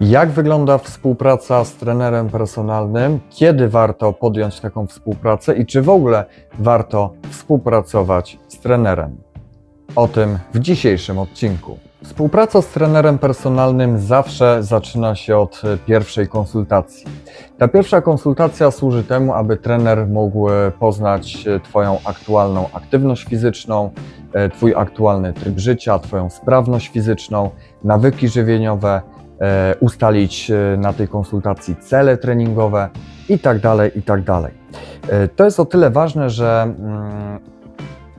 Jak wygląda współpraca z trenerem personalnym? Kiedy warto podjąć taką współpracę i czy w ogóle warto współpracować z trenerem? O tym w dzisiejszym odcinku. Współpraca z trenerem personalnym zawsze zaczyna się od e, pierwszej konsultacji. Ta pierwsza konsultacja służy temu, aby trener mógł e, poznać e, Twoją aktualną aktywność fizyczną, Twój aktualny tryb życia, Twoją sprawność fizyczną, nawyki żywieniowe, ustalić e, na tej konsultacji cele treningowe i tak dalej, i tak dalej. E, To jest o tyle ważne, że mm,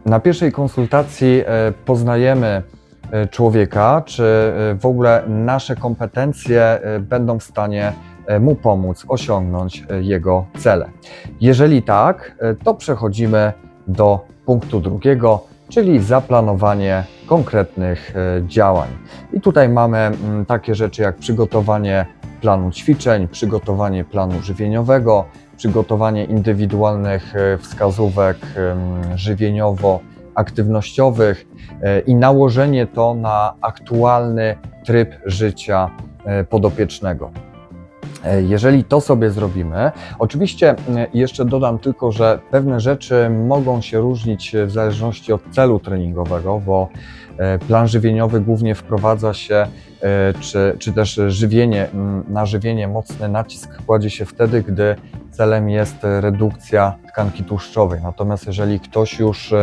na pierwszej konsultacji e, poznajemy e, człowieka, czy e, w ogóle nasze kompetencje e, będą w stanie e, mu pomóc osiągnąć e, jego cele. Jeżeli tak, e, to przechodzimy do punktu drugiego, czyli zaplanowanie konkretnych e, działań. I tutaj mamy mm, takie rzeczy jak przygotowanie planu ćwiczeń, przygotowanie planu żywieniowego, przygotowanie indywidualnych e, wskazówek żywieniowo-aktywnościowych e, i nałożenie to na aktualny tryb życia podopiecznego. E, Jeżeli to sobie zrobimy, oczywiście e, jeszcze dodam tylko, że pewne rzeczy mogą się różnić e, w zależności od celu treningowego, bo plan żywieniowy głównie wprowadza się, czy, czy też żywienie, na żywienie mocny nacisk kładzie się wtedy, gdy celem jest redukcja tkanki tłuszczowej. Natomiast jeżeli ktoś już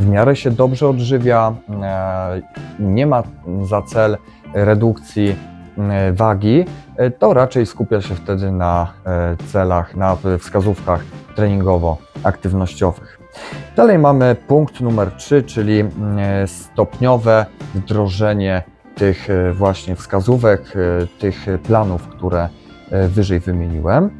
w miarę się dobrze odżywia, nie ma za cel redukcji wagi, e, to raczej skupia się wtedy na e, celach, na wskazówkach treningowo-aktywnościowych. Dalej mamy punkt numer 3, czyli mm, e, stopniowe wdrożenie tych e, właśnie wskazówek, e, tych planów, które e, wyżej wymieniłem.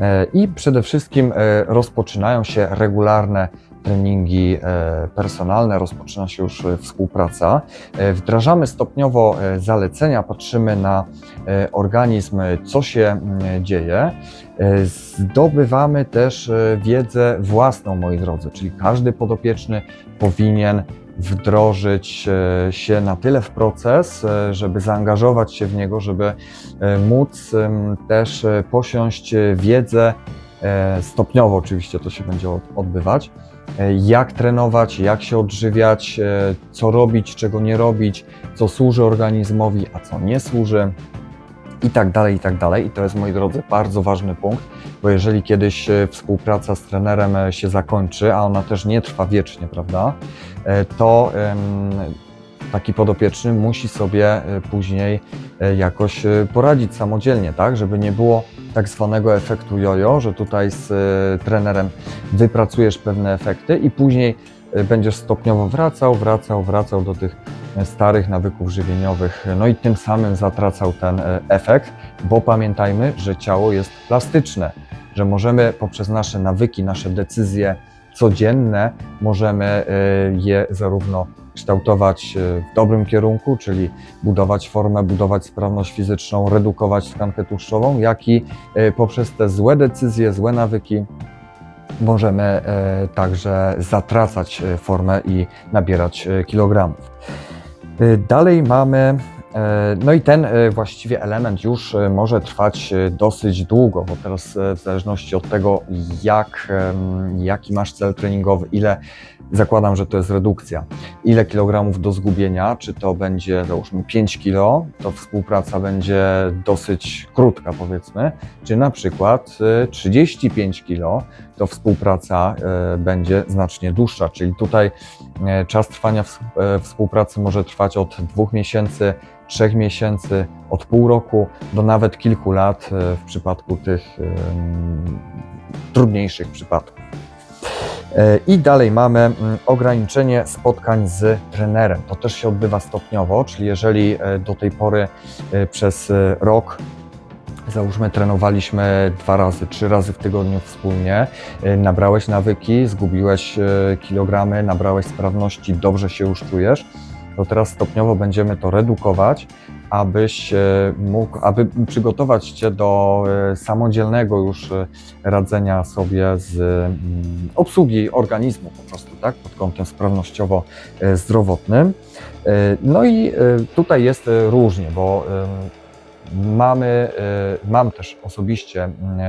E, I przede wszystkim e, rozpoczynają się regularne treningi e, personalne, rozpoczyna się już e, współpraca. E, Wdrażamy stopniowo zalecenia, patrzymy na organizm, co się dzieje. Zdobywamy też wiedzę własną, moi drodzy, czyli każdy podopieczny powinien wdrożyć się na tyle w proces, żeby zaangażować się w niego, żeby móc też posiąść wiedzę, stopniowo oczywiście to się będzie od- odbywać, jak trenować, jak się odżywiać, e, co robić, czego nie robić, co służy organizmowi, a co nie służy i tak dalej, i tak dalej. I to jest, moi drodzy, bardzo ważny punkt, bo jeżeli kiedyś e, współpraca z trenerem e, się zakończy, a ona też nie trwa wiecznie, prawda, e, to taki podopieczny musi sobie e, później e, jakoś e, poradzić samodzielnie, tak, żeby nie było tak zwanego efektu jojo, że tutaj z trenerem wypracujesz pewne efekty i później będziesz stopniowo wracał, wracał, wracał do tych starych nawyków żywieniowych, no i tym samym zatracał ten efekt, bo pamiętajmy, że ciało jest plastyczne, że możemy poprzez nasze nawyki, nasze decyzje codzienne, możemy je zarówno kształtować e, w dobrym kierunku, czyli budować formę, budować sprawność fizyczną, redukować tkankę tłuszczową, jak i e, poprzez te złe decyzje, złe nawyki możemy e, także zatracać formę i nabierać kilogramów. Dalej mamy, no i ten e, właściwie element już e, może trwać e, dosyć długo, bo teraz e, w zależności od tego, jak, jaki masz cel treningowy, ile zakładam, że to jest redukcja, ile kilogramów do zgubienia, czy to będzie załóżmy 5 kilo, to współpraca będzie dosyć krótka powiedzmy, czy na przykład e, 35 kilo, to współpraca e, będzie znacznie dłuższa, czyli tutaj e, czas trwania e, współpracy może trwać od dwóch miesięcy, trzech miesięcy, od pół roku do nawet kilku lat w przypadku tych trudniejszych przypadków. I dalej mamy ograniczenie spotkań z trenerem. To też się odbywa stopniowo, czyli jeżeli do tej pory przez rok Załóżmy, trenowaliśmy dwa razy, trzy razy w tygodniu wspólnie. e, Nabrałeś nawyki, zgubiłeś e, kilogramy, nabrałeś sprawności, dobrze się już czujesz. To teraz stopniowo będziemy to redukować, abyś e, mógł, aby przygotować Cię do samodzielnego już radzenia sobie z mm, obsługi organizmu po prostu, tak, pod kątem sprawnościowo-zdrowotnym. No i tutaj jest różnie, bo Mamy, y, mam też osobiście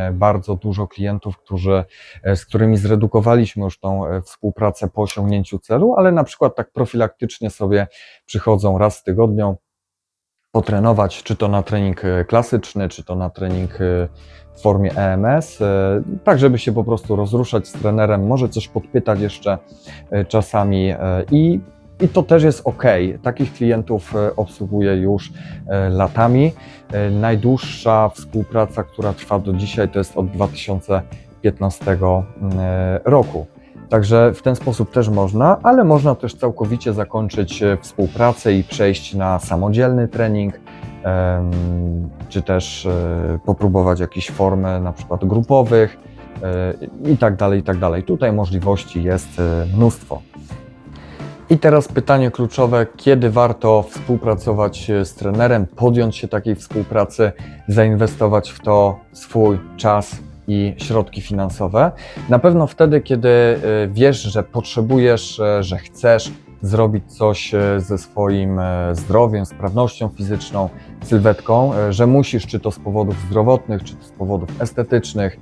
y, bardzo dużo klientów, którzy, y, z którymi zredukowaliśmy już tą współpracę po osiągnięciu celu, ale na przykład tak profilaktycznie sobie przychodzą raz w tygodniu potrenować, czy to na trening klasyczny, czy to na trening w formie EMS, tak żeby się po prostu rozruszać z trenerem, może coś podpytać jeszcze czasami i i to też jest ok. Takich klientów e, obsługuję już e, latami. E, Najdłuższa współpraca, która trwa do dzisiaj, to jest od 2015 mm, roku. Także w ten sposób też można, ale można też całkowicie zakończyć współpracę i przejść na samodzielny trening, czy też popróbować jakieś formy na przykład grupowych i tak dalej, i tak dalej. Tutaj możliwości jest mnóstwo. I teraz pytanie kluczowe, kiedy warto współpracować e, z trenerem, podjąć się takiej współpracy, zainwestować w to swój czas i środki finansowe? Na pewno wtedy, kiedy e, wiesz, że potrzebujesz, e, że chcesz zrobić coś ze swoim zdrowiem, sprawnością fizyczną, sylwetką, że musisz, czy to z powodów zdrowotnych, czy to z powodów estetycznych,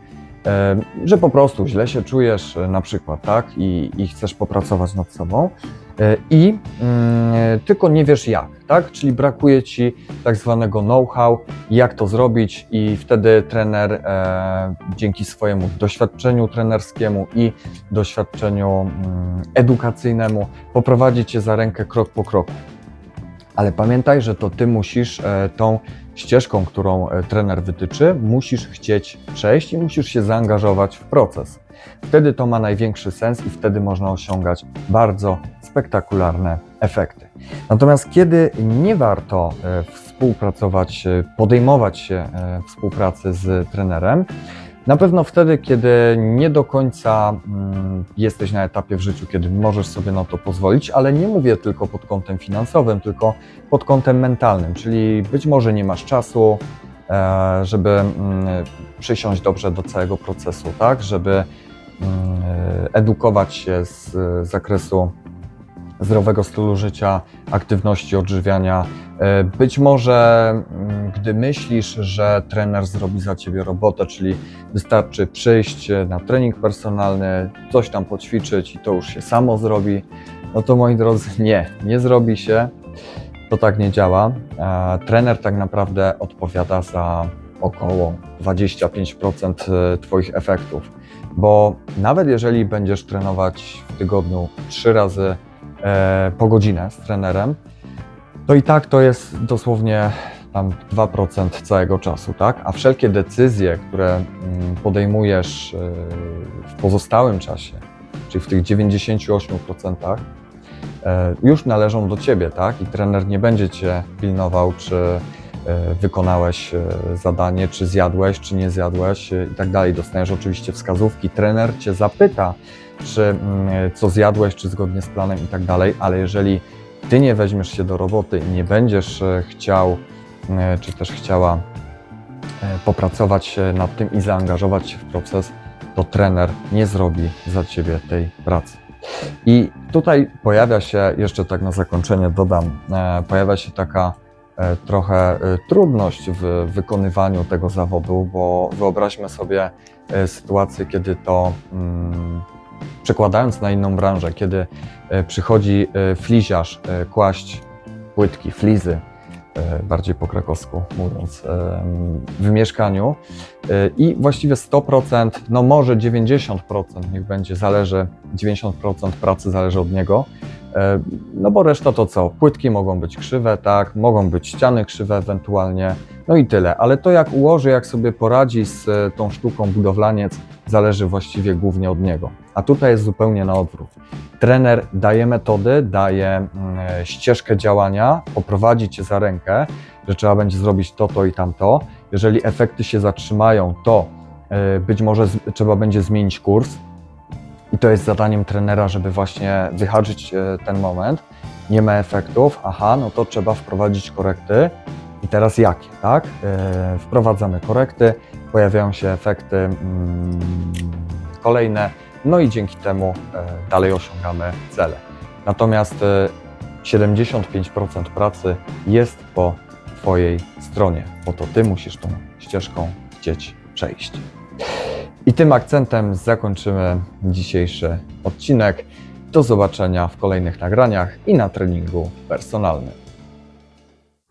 że po prostu źle się czujesz na przykład, tak, i, i chcesz popracować nad sobą i mm, tylko nie wiesz jak, tak, czyli brakuje Ci tak zwanego know-how, jak to zrobić i wtedy trener e, dzięki swojemu doświadczeniu trenerskiemu i doświadczeniu mm, edukacyjnemu poprowadzi Cię za rękę krok po kroku. Ale pamiętaj, że to Ty musisz e, tą ścieżką, którą e, trener wytyczy, musisz chcieć przejść i musisz się zaangażować w proces. Wtedy to ma największy sens i wtedy można osiągać bardzo spektakularne efekty. Natomiast kiedy nie warto e, współpracować, e, podejmować się e, współpracy z trenerem, na pewno wtedy, kiedy nie do końca mm, jesteś na etapie w życiu, kiedy możesz sobie na to pozwolić, ale nie mówię tylko pod kątem finansowym, tylko pod kątem mentalnym, czyli być może nie masz czasu, żeby mm, przysiąść dobrze do całego procesu, tak, żeby edukować się z e, zakresu zdrowego stylu życia, aktywności, odżywiania. E, Być może, mm, gdy myślisz, że trener zrobi za ciebie robotę, czyli wystarczy przyjść na trening personalny, coś tam poćwiczyć i to już się samo zrobi, no to moi drodzy, nie, nie zrobi się. To tak nie działa. E, Trener tak naprawdę odpowiada za około 25% Twoich efektów, bo nawet jeżeli będziesz trenować w tygodniu 3 razy e, po godzinę z trenerem, to i tak to jest dosłownie tam 2% całego czasu, tak? A wszelkie decyzje, które mm, podejmujesz e, w pozostałym czasie, czyli w tych 98%, e, już należą do ciebie, tak? I trener nie będzie cię pilnował, czy wykonałeś e, zadanie, czy zjadłeś, czy nie zjadłeś e, i tak dalej. Dostaniesz oczywiście wskazówki. Trener cię zapyta, czy mm, co zjadłeś, czy zgodnie z planem i tak dalej, ale jeżeli ty nie weźmiesz się do roboty i nie będziesz e, chciał, e, czy też chciała e, popracować e, nad tym i zaangażować się w proces, to trener nie zrobi za ciebie tej pracy. I tutaj pojawia się, jeszcze tak na zakończenie dodam, e, pojawia się taka e, trochę e, trudność w wykonywaniu tego zawodu, bo wyobraźmy sobie e, sytuację, kiedy to mm, przekładając na inną branżę, kiedy e, przychodzi e, fliziarz e, kłaść płytki, flizy, e, bardziej po krakowsku mówiąc, e, w mieszkaniu e, i właściwie 100%, no może 90% niech będzie, zależy, 90% pracy zależy od niego, e, no bo reszta to co? Płytki mogą być krzywe, tak, mogą być ściany krzywe ewentualnie, no i tyle, ale to jak ułoży, jak sobie poradzi z e, tą sztuką budowlaniec, zależy właściwie głównie od niego. A tutaj jest zupełnie na odwrót. Trener daje metody, daje mm, e, ścieżkę działania, poprowadzi cię za rękę, że trzeba będzie zrobić to, to i tamto. Jeżeli efekty się zatrzymają, to e, być może trzeba będzie zmienić kurs. I to jest zadaniem trenera, żeby właśnie wyhaczyć e, ten moment. Nie ma efektów, aha, no to trzeba wprowadzić korekty. I teraz jakie, tak? E, Wprowadzamy korekty, pojawiają się efekty mm, kolejne, no i dzięki temu e, dalej osiągamy cele. Natomiast e, 75% pracy jest po Twojej stronie, bo to Ty musisz tą ścieżką chcieć przejść. I tym akcentem zakończymy dzisiejszy odcinek. Do zobaczenia w kolejnych nagraniach i na treningu personalnym.